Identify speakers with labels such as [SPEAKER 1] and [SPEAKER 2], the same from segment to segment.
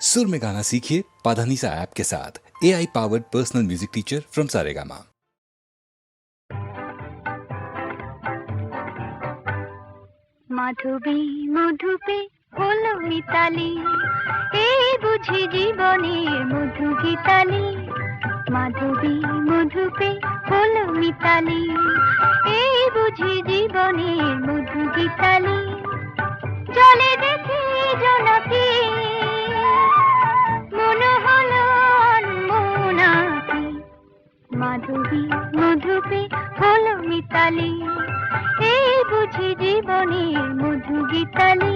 [SPEAKER 1] सुर में गाना सीखिए पाधानीसा ऐप के साथ A I powered personal music teacher from Saregama
[SPEAKER 2] মাধবী মধুপে হলো মিতালি এই বুঝি জীবনের মধু গীতালি মাধবী মধুপে হলো মিতালি এই বুঝি জীবনের মধু গীতালি মাধবী মধুপে হলো মিতালি এই বুঝি জীবনের মধু গীতালি।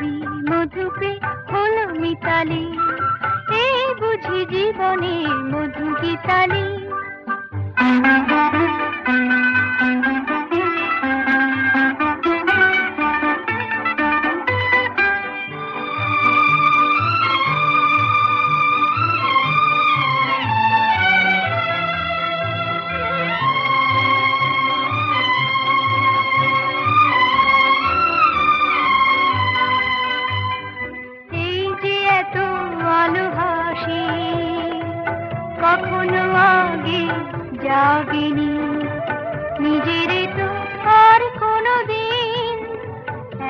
[SPEAKER 2] মাধবী মধুপে হলো মিতালি। এই বুঝি জীবনে মধু গীতালি। জাগেনি নিজের তো আর কোনো দিন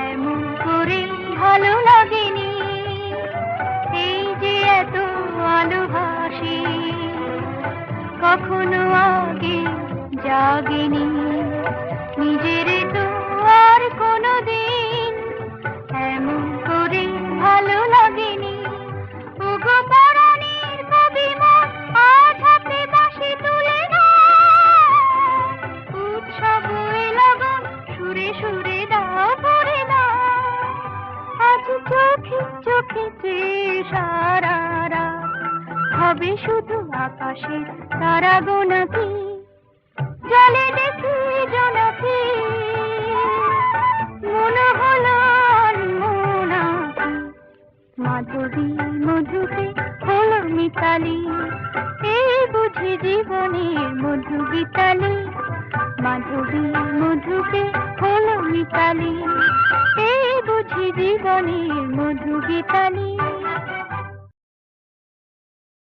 [SPEAKER 2] এমন করে ভালো লাগেনি। এই যে এত ভালোবাসি, কখনো আগে জাগেনি। চোখে চোখে চেয়ে সারা রাত হবে শুধু আকাশের তারা গোনাকি জলে দেখি জোনাকি। মনে হলো মাধবী মধুকে হলো মিতালি। এই বুঝি জীবনের মধু গীতালি জীবনের মধু গীতালি